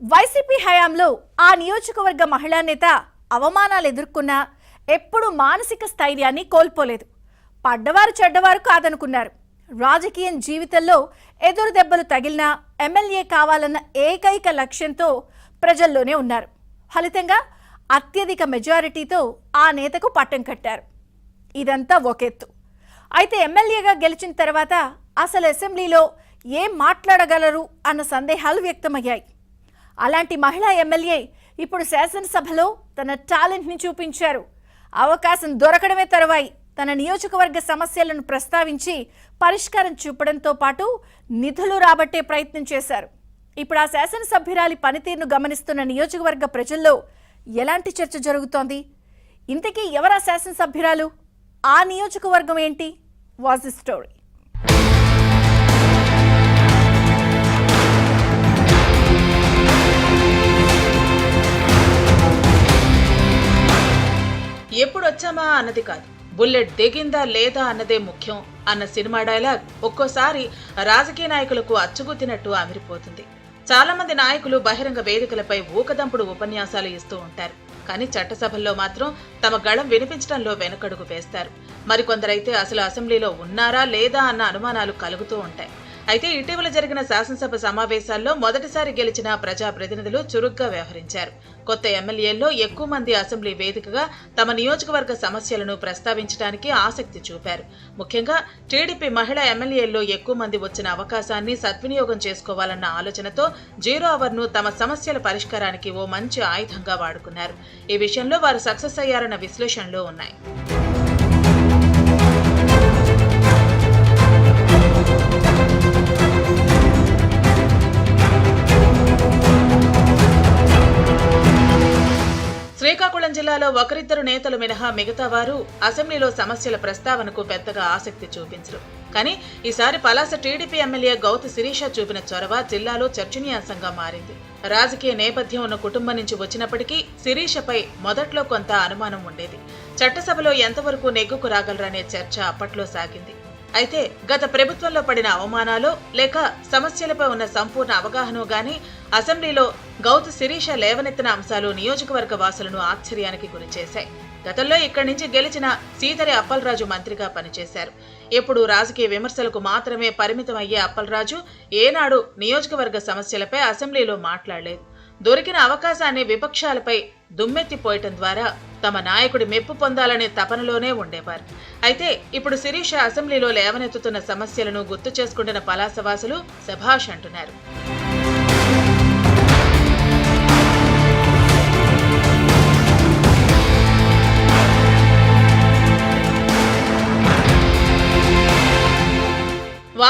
YCP హయాంలో ఆ నియోజకవర్గ మహిళా నేత అవమానాలు ఎదుర్కొన్నా ఎప్పుడు మానసిక స్థైర్యాన్ని కోల్పోలేదు. పడ్డవారు చెడ్డవారు కాదనుకున్నారు. రాజకీయం జీవితంలో ఎదురు దెబ్బలు తగిలినా ఎమ్మెల్యే కావాలన్న ఏకైక లక్ష్యంతో ప్రజల్లోనే ఉన్నారు. ఫలితంగా అత్యధిక మెజారిటీతో ఆ నేతకు పట్టం కట్టారు. ఇదంతా ఒకెత్తు అయితే ఎమ్మెల్యేగా గెలిచిన తర్వాత అసలు అసెంబ్లీలో ఏం మాట్లాడగలరు అన్న సందేహాలు వ్యక్తమయ్యాయి. అలాంటి మహిళా ఎమ్మెల్యే ఇప్పుడు శాసనసభలో తన టాలెంట్ని చూపించారు. అవకాశం దొరకడమే తరువాయి. తన నియోజకవర్గ సమస్యలను ప్రస్తావించి పరిష్కారం చూపడంతో పాటు నిధులు రాబట్టే ప్రయత్నం చేశారు. ఇప్పుడు ఆ శాసనసభ్యురాలి పనితీరును గమనిస్తున్న నియోజకవర్గ ప్రజల్లో ఎలాంటి చర్చ జరుగుతోంది? ఇంతకీ ఎవరా శాసనసభ్యురాలు? ఆ నియోజకవర్గం ఏంటి? Was the story. వచ్చామా అన్నది కాదు. బుల్లెట్ దిగిందా లేదా అన్నదే ముఖ్యం అన్న సినిమా డైలాగ్ ఒక్కోసారి రాజకీయ నాయకులకు అచ్చుగుద్దినట్టు అమిరిపోతుంది. చాలామంది నాయకులు బహిరంగ వేదికలపై ఊకదంపుడు ఉపన్యాసాలు ఇస్తూ ఉంటారు. కానీ చట్టసభల్లో మాత్రం తమ గళం వినిపించడంలో వెనకడుగు వేస్తారు. మరికొందరైతే అసలు అసెంబ్లీలో ఉన్నారా లేదా అన్న అనుమానాలు కలుగుతూ ఉంటాయి. అయితే ఇటీవల జరిగిన శాసనసభ సమావేశాల్లో మొదటిసారి గెలిచిన ప్రజాప్రతినిధులు చురుగ్గా వ్యవహరించారు. కొత్త ఎమ్మెల్యేల్లో ఎక్కువ మంది అసెంబ్లీ వేదికగా తమ నియోజకవర్గ సమస్యలను ప్రస్తావించడానికి ఆసక్తి చూపారు. ముఖ్యంగా టీడీపీ మహిళా ఎమ్మెల్యేల్లో ఎక్కువ మంది వచ్చిన అవకాశాన్ని సద్వినియోగం చేసుకోవాలన్న ఆలోచనతో జీరో అవర్ను తమ సమస్యల పరిష్కారానికి ఓ మంచి ఆయుధంగా వాడుకున్నారు. ఈ విషయంలో వారు సక్సెస్ అయ్యారన్న విశ్లేషణలు ఉన్నాయి. శ్రీకాకుళం జిల్లాలో ఒకరిద్దరు నేతలు మినహా మిగతా వారు అసెంబ్లీలో సమస్యల ప్రస్తావనకు పెద్దగా ఆసక్తి చూపించరు. కానీ ఈసారి పలాస టీడీపీ ఎమ్మెల్యే గౌతి శిరీష చూపిన చొరవ జిల్లాలో చర్చనీయాంశంగా మారింది. రాజకీయ నేపథ్యం ఉన్న కుటుంబం నుంచి వచ్చినప్పటికీ శిరీషపై మొదట్లో కొంత అనుమానం ఉండేది. చట్టసభలో ఎంతవరకు నెగ్గుకు రాగలరనే చర్చ అప్పట్లో సాగింది. అయితే గత ప్రభుత్వంలో పడిన అవమానాలు లేక సమస్యలపై ఉన్న సంపూర్ణ అవగాహన గానీ అసెంబ్లీలో గౌత్ శిరీష లేవనెత్తిన అంశాలు నియోజకవర్గ వాసులను ఆశ్చర్యానికి గురిచేశాయి. గతంలో ఇక్కడి నుంచి గెలిచిన సీతరి అప్పలరాజు మంత్రిగా పనిచేశారు. ఎప్పుడు రాజకీయ విమర్శలకు మాత్రమే పరిమితమయ్యే అప్పలరాజు ఏనాడు నియోజకవర్గ సమస్యలపై అసెంబ్లీలో మాట్లాడలేదు. దొరికిన అవకాశాన్ని విపక్షాలపై దుమ్మెత్తిపోయటం ద్వారా తమ నాయకుడి మెప్పు పొందాలనే తపనలోనే ఉండేవారు. అయితే ఇప్పుడు శిరీష అసెంబ్లీలో లేవనెత్తుతున్న సమస్యలను గుర్తు చేసుకుంటున్న పలాసవాసులు శభాష్ అంటున్నారు.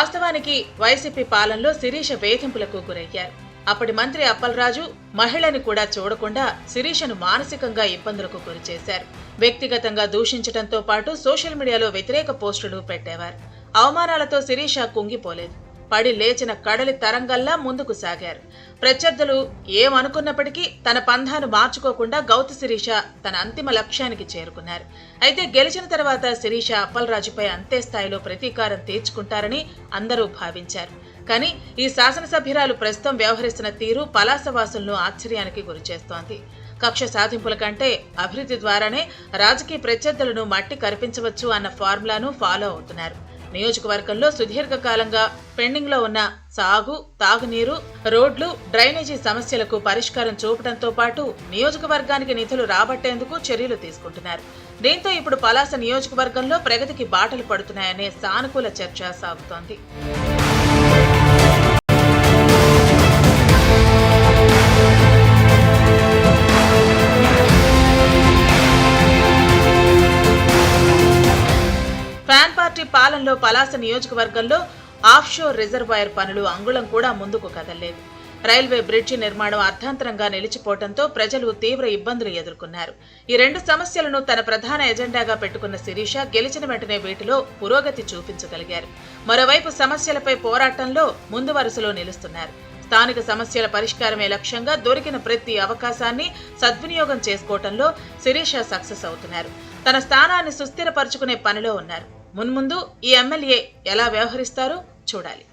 వాస్తవానికి వైసీపీ పాలనలో శిరీష వేధింపులకు గురయ్యారు. అప్పటి మంత్రి అప్పలరాజు మహిళని కూడా చూడకుండా శిరీషను మానసికంగా ఇబ్బందులకు గురిచేశారు. వ్యక్తిగతంగా దూషించడంతో పాటు సోషల్ మీడియాలో వ్యతిరేక పోస్టులు పెట్టేవారు. అవమానాలతో శిరీష కుంగిపోలేదు. పడి లేచిన కడలి తరంగల్లా ముందుకు సాగారు. ప్రత్యర్థులు ఏమనుకున్నప్పటికీ తన పంధాను మార్చుకోకుండా గౌతి శిరీష తన అంతిమ లక్ష్యానికి చేరుకున్నారు. అయితే గెలిచిన తర్వాత శిరీష అప్పలరాజుపై అంతే స్థాయిలో ప్రతీకారం తీర్చుకుంటారని అందరూ భావించారు. కానీ ఈ శాసనసభ్యురాలు ప్రస్తుతం వ్యవహరిస్తున్న తీరు పలాసవాసులను ఆశ్చర్యానికి గురిచేస్తోంది. కక్ష సాధింపుల కంటే అభివృద్ధి ద్వారానే రాజకీయ ప్రత్యర్థులను మట్టి కరిపించవచ్చు అన్న ఫార్ములాను ఫాలో అవుతున్నారు. నియోజకవర్గంలో సుదీర్ఘకాలంగా పెండింగ్లో ఉన్న సాగు తాగునీరు రోడ్లు డ్రైనేజీ సమస్యలకు పరిష్కారం చూపడంతో పాటు నియోజకవర్గానికి నిధులు రాబట్టేందుకు చర్యలు తీసుకుంటున్నారు. దీంతో ఇప్పుడు పలాస నియోజకవర్గంలో ప్రగతికి బాటలు పడుతున్నాయనే సానుకూల చర్చ సాగుతోంది. పలాస నియోజకవర్గంలో ఆఫ్షోర్ రిజర్వాయర్ పనులు అంగుళం కూడా ముందుకు కదలలేదు. రైల్వే బ్రిడ్జి నిర్మాణం అర్థాంతరంగా నిలిచిపోవడంతో ప్రజలు తీవ్ర ఇబ్బందులు ఎదుర్కొన్నారు. ఈ రెండు సమస్యలను తన ప్రధాన ఎజెండాగా పెట్టుకున్న శిరీష గెలిచిన వెంటనే వీటిలో పురోగతి చూపించగలిగారు. మరోవైపు సమస్యలపై పోరాటంలో ముందు వరుసలో నిలుస్తున్నారు. స్థానిక సమస్యల పరిష్కారమే లక్ష్యంగా దొరికిన ప్రతి అవకాశాన్ని సద్వినియోగం చేసుకోవటంలో శిరీష సక్సెస్ అవుతున్నారు. తన స్థానాన్ని సుస్థిరపరుచుకునే పనిలో ఉన్నారు. మున్ముందు ఈ ఎమ్మెల్యే ఎలా వ్యవహరిస్తారో చూడాలి.